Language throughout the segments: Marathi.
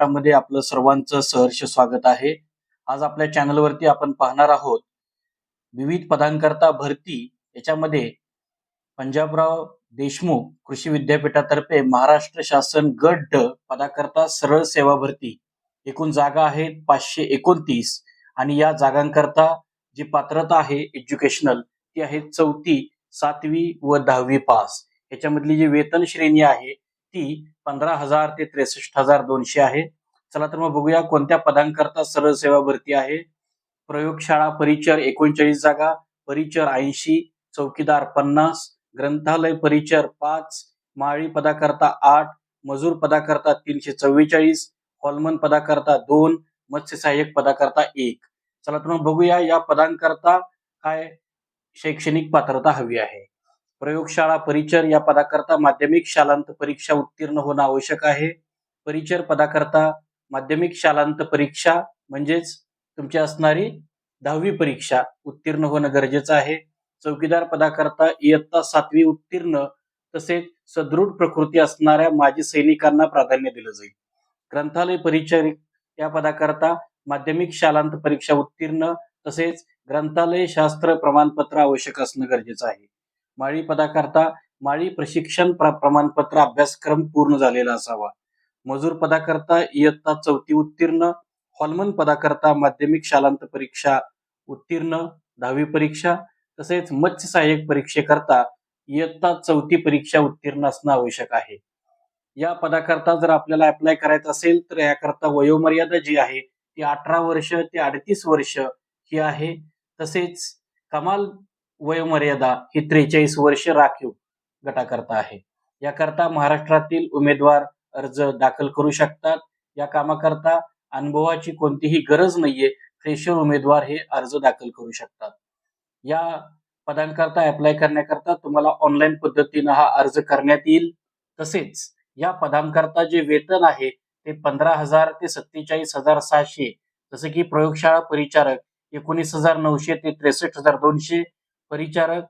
महाराष्ट्रामध्ये आपलं सर्वांचं सहर्ष स्वागत आहे. आज आपल्या चॅनलवरती आपण पाहणार आहोत विविध पदांकरता भरती याच्यामध्ये पंजाबराव देशमुख कृषी विद्यापीठातर्फे महाराष्ट्र शासन गट ड पदाकरता सरळ सेवा भरती. एकूण जागा आहेत पाचशे एकोणतीस आणि या जागांकरता जी पात्रता आहे एज्युकेशनल ती आहे चौथी सातवी व दहावी पास. याच्यामधली जी वेतन श्रेणी आहे ती पंधरा हजार ते त्रेसष्ट हजार दोनशे आहे. चला तर मग बघूया कोणत्या पदांकरता सरळ सेवा भरती आहे. प्रयोगशाळा परिचर एकोणचाळीस जागा परिचर ऐंशी चौकीदार पन्नास ग्रंथालय परिचर पाच माळी पदाकरता आठ मजूर पदाकरता तीनशे चव्वेचाळीस हॉलमन पदाकरता दोन मत्स्य सहाय्यक पदाकरता एक. चला तर मग बघूया या पदांकरता काय शैक्षणिक पात्रता हवी आहे. प्रयोगशाळा परिचर या पदाकरता माध्यमिक शालांत परीक्षा उत्तीर्ण होणं आवश्यक आहे. परिचर पदाकरता माध्यमिक शालांत परीक्षा म्हणजेच तुमची असणारी दहावी परीक्षा उत्तीर्ण होणं गरजेचं आहे. चौकीदार पदाकरता इयत्ता सातवी उत्तीर्ण तसेच सदृढ प्रकृती असणाऱ्या माजी सैनिकांना प्राधान्य दिलं जाईल. ग्रंथालय परिचर या पदाकरता माध्यमिक शालांत परीक्षा उत्तीर्ण तसेच ग्रंथालय शास्त्र प्रमाणपत्र आवश्यक असणं गरजेचं आहे. माळी पदाकरता माळी प्रशिक्षण प्र- प्रमाणपत्र अभ्यासक्रम पूर्ण झालेला असावा. मजूर पदाकरता इयत्ता चौथी उत्तीर्ण हॉलमन पदाकरता माध्यमिक शालांत परीक्षा उत्तीर्ण दहावी परीक्षा तसेच मत्स्य सहाय्यक परीक्षेकरता इयत्ता चौथी परीक्षा उत्तीर्ण असणं आवश्यक आहे. या पदाकरता जर आपल्याला अप्लाय करायचं असेल तर याकरता वयोमर्यादा जी आहे ती अठरा वर्ष ते अडतीस वर्ष ही आहे. तसेच कमाल वयोमर्यादा ही त्रेचाळीस वर्ष राखीव गटाकरता आहे. याकरता महाराष्ट्रातील उमेदवार अर्ज दाखल करू शकतात. या कामाकरता अनुभवाची कोणतीही गरज नाहीये. फ्रेशर उमेदवार हे अर्ज दाखल करू शकतात. या पदांकरता अप्लाय करण्याकरता तुम्हाला ऑनलाईन पद्धतीनं हा अर्ज करण्यात येईल. तसेच या पदांकरता जे वेतन आहे ते पंधरा हजार ते सत्तेचाळीस हजार सहाशे जसं की प्रयोगशाळा परिचारक एकोणीस हजार नऊशे ते त्रेसष्ट हजार दोनशे परिचारक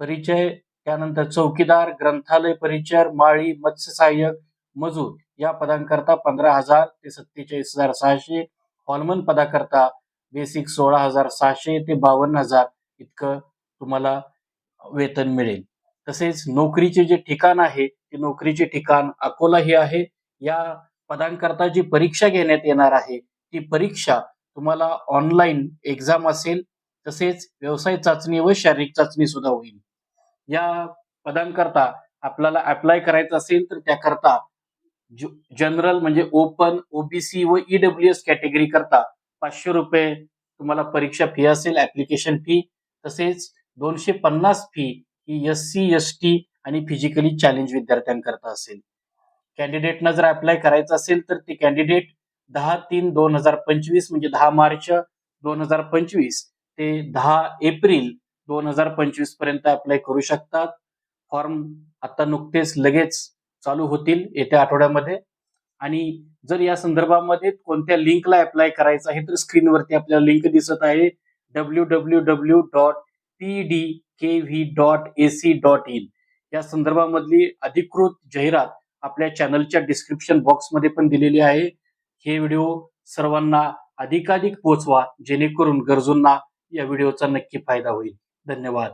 परिचय त्यानंतर चौकीदार ग्रंथालय परिचर माळी मत्स्य सहाय्यक मजूर या पदांकरता पंधरा हजार ते सत्तेचाळीस हजार सहाशे हॉलमन पदाकरता बेसिक सोळा हजार सहाशे ते बावन्न हजार इतकं तुम्हाला वेतन मिळेल. तसेच नोकरीचे जे ठिकाण आहे ते नोकरीचे ठिकाण अकोला हे आहे. या पदांकरता जी परीक्षा घेण्यात येणार आहे ती परीक्षा तुम्हाला ऑनलाईन एक्झाम असेल तसेच व्यवसाय चाचणी व शारीरिक चाचणी सुद्धा होईल. या पदांकरता आपल्याला अप्लाय करायचं असेल तर त्याकरता जनरल म्हणजे ओपन ओबीसी व ईडब्ल्यू एस कॅटेगरी करता पाचशे रुपये तुम्हाला परीक्षा फी असेल ऍप्लिकेशन फी तसेच दोनशे पन्नास फी ही एस सी एस टी आणि फिजिकली चॅलेंज विद्यार्थ्यांकरता असेल. कॅन्डिडेटनं जर अप्लाय करायचं असेल तर ते कॅन्डिडेट दहा तीन दोन हजार पंचवीस म्हणजे दहा मार्च दोन हजार पंचवीस ते दहा एप्रिल दोन हजार पंचवीसपर्यंत अप्लाय करू शकतात. फॉर्म आता नुकतेच लगेच चालू होतील येत्या आठवड्यामध्ये. आणि जर या संदर्भामध्ये कोणत्या लिंकला अप्लाय करायचं आहे तर स्क्रीनवरती आपल्याला लिंक दिसत आहे. W W W dot P D K V dot A C dot in या संदर्भामधली अधिकृत जाहिरात आपल्या चॅनलच्या डिस्क्रिप्शन बॉक्समध्ये पण दिलेली आहे. हे व्हिडिओ सर्वांना अधिकाधिक पोचवा जेणेकरून गरजूंना या व्हिडिओचा नक्की फायदा होईल. धन्यवाद.